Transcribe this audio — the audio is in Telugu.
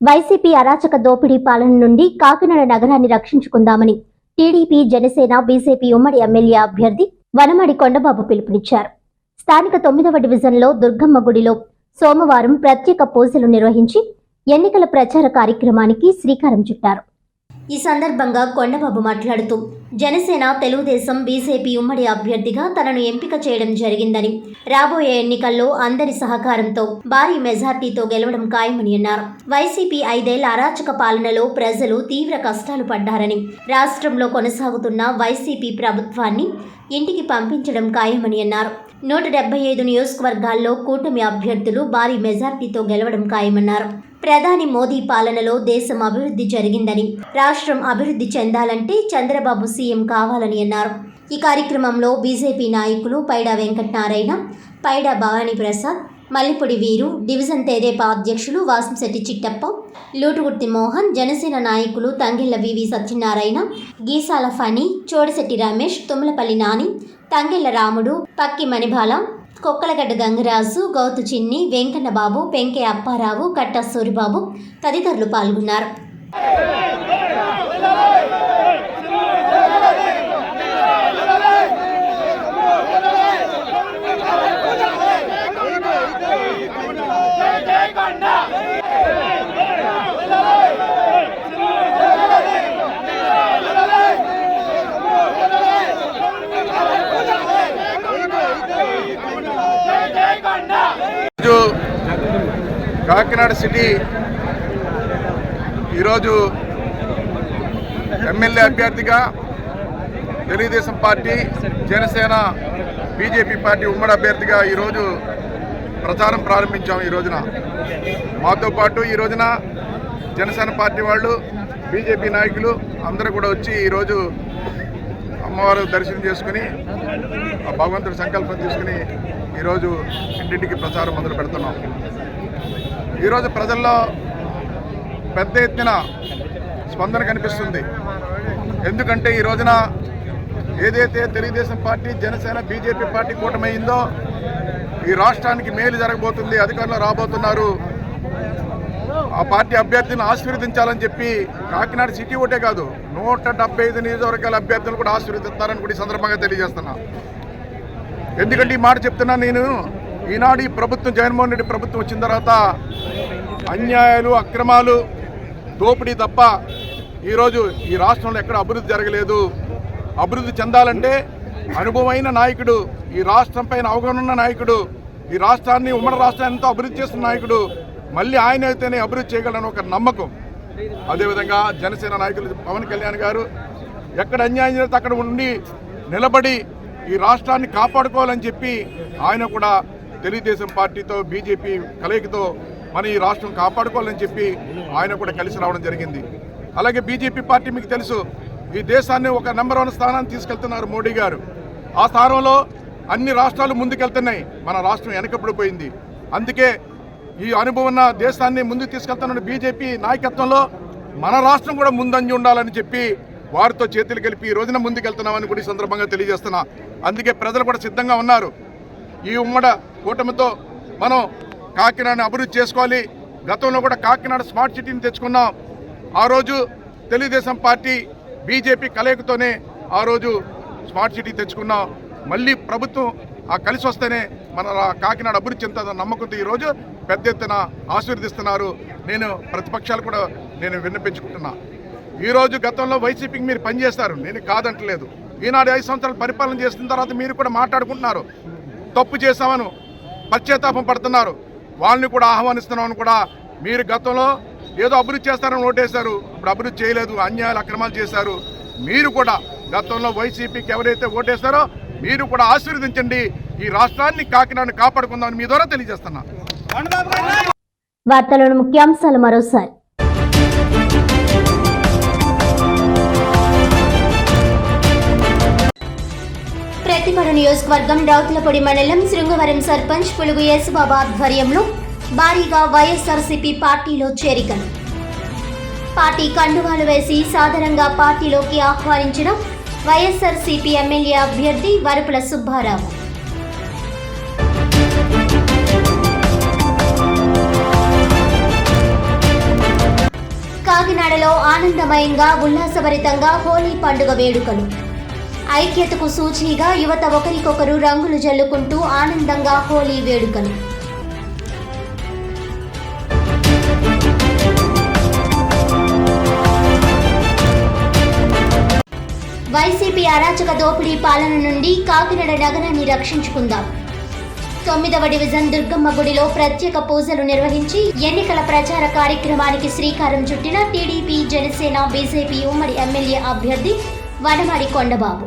వైసీపీ అరాచక దోపిడీ పాలన నుండి కాకినాడ నగరాన్ని రక్షించుకుందామని టీడీపీ జనసేన బీజేపీ ఉమ్మడి ఎమ్మెల్యే అభ్యర్థి వనమడి కొండబాబు పిలుపునిచ్చారు. స్థానిక తొమ్మిదవ డివిజన్లో దుర్గమ్మ గుడిలో సోమవారం ప్రత్యేక పూజలు నిర్వహించి ఎన్నికల ప్రచార కార్యక్రమానికి శ్రీకారం చుట్టారు. ఈ సందర్భంగా కొండబాబు మాట్లాడుతూ జనసేన తెలుగుదేశం బీజేపీ ఉమ్మడి అభ్యర్థిగా తనను ఎంపిక చేయడం జరిగిందని రాబోయే ఎన్నికల్లో అందరి సహకారంతో భారీ మెజార్టీతో గెలవడం ఖాయమని అన్నారు. వైసీపీ ఐదేళ్ళ అరాచక పాలనలో ప్రజలు తీవ్ర కష్టాలు పడ్డారని రాష్ట్రంలో కొనసాగుతున్న వైసీపీ ప్రభుత్వాన్ని ఇంటికి పంపించడం ఖాయమని అన్నారు. నూట డెబ్బై ఐదు నియోజకవర్గాల్లో కూటమి అభ్యర్థులు భారీ మెజార్టీతో గెలవడం ఖాయమన్నారు. ప్రధాని మోదీ పాలనలో దేశం అభివృద్ధి జరిగిందని రాష్ట్రం అభివృద్ధి చెందాలంటే చంద్రబాబు సీఎం కావాలని అన్నారు. ఈ కార్యక్రమంలో బీజేపీ నాయకులు పైడా వెంకటనారాయణ పైడా భవానీ ప్రసాద్ మల్లిపొడి వీరు డివిజన్ తెదేపా అధ్యక్షులు వాసంశెట్టి చిట్టప్ప లూటుగుర్తి మోహన్ జనసేన నాయకులు తంగెళ్ళ వివి సత్యనారాయణ గీసాల ఫణి చోడశెట్టి రమేష్ తుమ్మలపల్లి నాని తంగెళ్ళ రాముడు పక్కి మణిబాల కొక్కలగడ్డ గంగరాజు గౌతు చిన్ని వెంకన్నబాబు పెంకే అప్పారావు కట్ట సూరిబాబు తదితరులు పాల్గొన్నారు. కాకినాడ సిటీ ఈరోజు ఎమ్మెల్యే అభ్యర్థిగా Telugu Desam party Janasena BJP party ఉమ్మడి అభ్యర్థిగా ఈరోజు ప్రచారం ప్రారంభించాం ఈ రోజున. మాతో పాటు ఈ రోజున జనసేన పార్టీ వాళ్ళు బీజేపీ నాయకులు అందరూ కూడా వచ్చి ఈరోజు అమ్మవారు దర్శనం చేసుకుని ఆ భగవంతుడి సంకల్పం తీసుకుని ఈరోజు ఇంటింటికి ప్రచారం మొదలు పెడుతున్నాం. ఈరోజు ప్రజల్లో పెద్ద ఎత్తున స్పందన కనిపిస్తుంది. ఎందుకంటే ఈ రోజున ఏదైతే Telugu Desam party Janasena BJP party కూటమైందో ఈ రాష్ట్రానికి మేలు జరగబోతుంది అధికారంలో రాబోతున్నారు. ఆ పార్టీ అభ్యర్థిని ఆశీర్వదించాలని చెప్పి కాకినాడ సిటీ ఒకటే కాదు నూట డెబ్బై ఐదు నియోజకవర్గాల అభ్యర్థులు కూడా ఆశీర్వదిస్తారని కూడా ఈ సందర్భంగా తెలియజేస్తున్నా. ఎందుకంటే ఈ మాట చెప్తున్నా నేను ఈనాడు ఈ ప్రభుత్వం జగన్మోహన్ రెడ్డి ప్రభుత్వం వచ్చిన తర్వాత అన్యాయాలు అక్రమాలు దోపిడీ తప్ప ఈరోజు ఈ రాష్ట్రంలో ఎక్కడ అభివృద్ధి జరగలేదు. అభివృద్ధి చెందాలంటే అనుభవమైన నాయకుడు ఈ రాష్ట్రం పైన అవగాహన ఉన్న నాయకుడు ఈ రాష్ట్రాన్ని ఉమ్మడి రాష్ట్రాన్ని ఎంతో అభివృద్ధి చేస్తున్న నాయకుడు మళ్ళీ ఆయన అయితేనే అభివృద్ధి చేయగలని ఒక నమ్మకం. అదేవిధంగా జనసేన నాయకులు పవన్ కళ్యాణ్ గారు ఎక్కడ అన్యాయం జరిగితే అక్కడ ఉండి నిలబడి ఈ రాష్ట్రాన్ని కాపాడుకోవాలని చెప్పి ఆయన కూడా తెలుగుదేశం పార్టీతో బీజేపీ కలయికతో మన ఈ రాష్ట్రం కాపాడుకోవాలని చెప్పి ఆయన కూడా కలిసి రావడం జరిగింది. అలాగే బీజేపీ పార్టీ మీకు తెలుసు ఈ దేశాన్ని ఒక నెంబర్ వన్ స్థానాన్ని తీసుకెళ్తున్నారు మోడీ గారు. ఆ స్థానంలో అన్ని రాష్ట్రాలు ముందుకెళ్తున్నాయి. మన రాష్ట్రం వెనకపడిపోయింది అందుకే ఈ అనుభవం ఉన్న దేశాన్ని ముందుకు తీసుకెళ్తున్న బీజేపీ నాయకత్వంలో మన రాష్ట్రం కూడా ముందంజి ఉండాలని చెప్పి వారితో చేతులు కలిపి ఈ రోజున ముందుకెళ్తున్నామని కూడా ఈ సందర్భంగా తెలియజేస్తున్నా. అందుకే ప్రజలు కూడా సిద్ధంగా ఉన్నారు. ఈ ఉమ్మడ కూటమితో మనం కాకినాడని అభివృద్ధి చేసుకోవాలి. గతంలో కూడా కాకినాడ స్మార్ట్ సిటీని తెచ్చుకున్నాం. ఆ రోజు తెలుగుదేశం పార్టీ బీజేపీ కలయికతోనే ఆ రోజు స్మార్ట్ సిటీ తెచ్చుకున్నాం. మళ్ళీ ప్రభుత్వం ఆ కలిసి వస్తేనే మన కాకినాడ అభివృద్ధి చెందుతుందన్న నమ్మకంతో ఈరోజు పెద్ద ఎత్తున ఆశీర్వదిస్తున్నారు. నేను ప్రతిపక్షాలు కూడా నేను విన్నపించుకుంటున్నా. ఈరోజు గతంలో వైసీపీకి మీరు పనిచేస్తారు. నేను కాదంటలేదు. ఈనాడు ఐదు సంవత్సరాలు పరిపాలన చేసిన తర్వాత మీరు కూడా మాట్లాడుకుంటున్నారు. తప్పు చేశామను పశ్చాత్తాపం పడుతున్నారు. వాళ్ళని కూడా ఆహ్వానిస్తున్నామని కూడా మీరు గతంలో ఏదో అభివృద్ధి చేస్తారని ఓటేశారు. ఇప్పుడు అభివృద్ధి చేయలేదు అన్యాయాలు అక్రమాలు చేశారు. మీరు కూడా గతంలో వైసీపీకి ఎవరైతే ఓటేస్తారో మీరు కూడా ఆశీర్వదించండి. ఈ రాష్ట్రాన్ని కాకినాడని కాపాడుకుందామని మీ ద్వారా తెలియజేస్తున్నా వార్తలను ముఖ్యాంశాలు మరోసారి. ప్రతిమడ నియోజకవర్గం రౌతులపొడి మండలం శృంగవరం సర్పంచ్ పులుగు యేసుబాబు ఆధ్వర్యంలో భారీగా వైఎస్ఆర్సీపీ పార్టీలో చేరికలు. పార్టీ కండువాలు వేసి సాధారణంగా పార్టీలోకి ఆహ్వానించిన వైఎస్ఆర్సీపీ ఎమ్మెల్యే అభ్యర్థి వరపుల సుబ్బారావు. కాకినాడలో ఆనందమయంగా ఉల్లాసభరితంగా హోలీ పండుగ వేడుకలు. ఐక్యతకు సూచిగా యువత ఒకరికొకరు రంగులు జల్లుకుంటూ ఆనందంగా హోలీ వేడుకలు. వైసీపీ అరాచక దోపిడీ పాలన నుండి కాకినాడ నగరాన్ని రక్షించుకుందాం. తొమ్మిదవ డివిజన్ దుర్గమ్మ గుడిలో ప్రత్యేక పూజలు నిర్వహించి ఎన్నికల ప్రచార కార్యక్రమానికి శ్రీకారం చుట్టిన టీడీపీ జనసేన బీజేపీ ఉమ్మడి ఎమ్మెల్యే అభ్యర్థి వనమాడి కొండబాబు.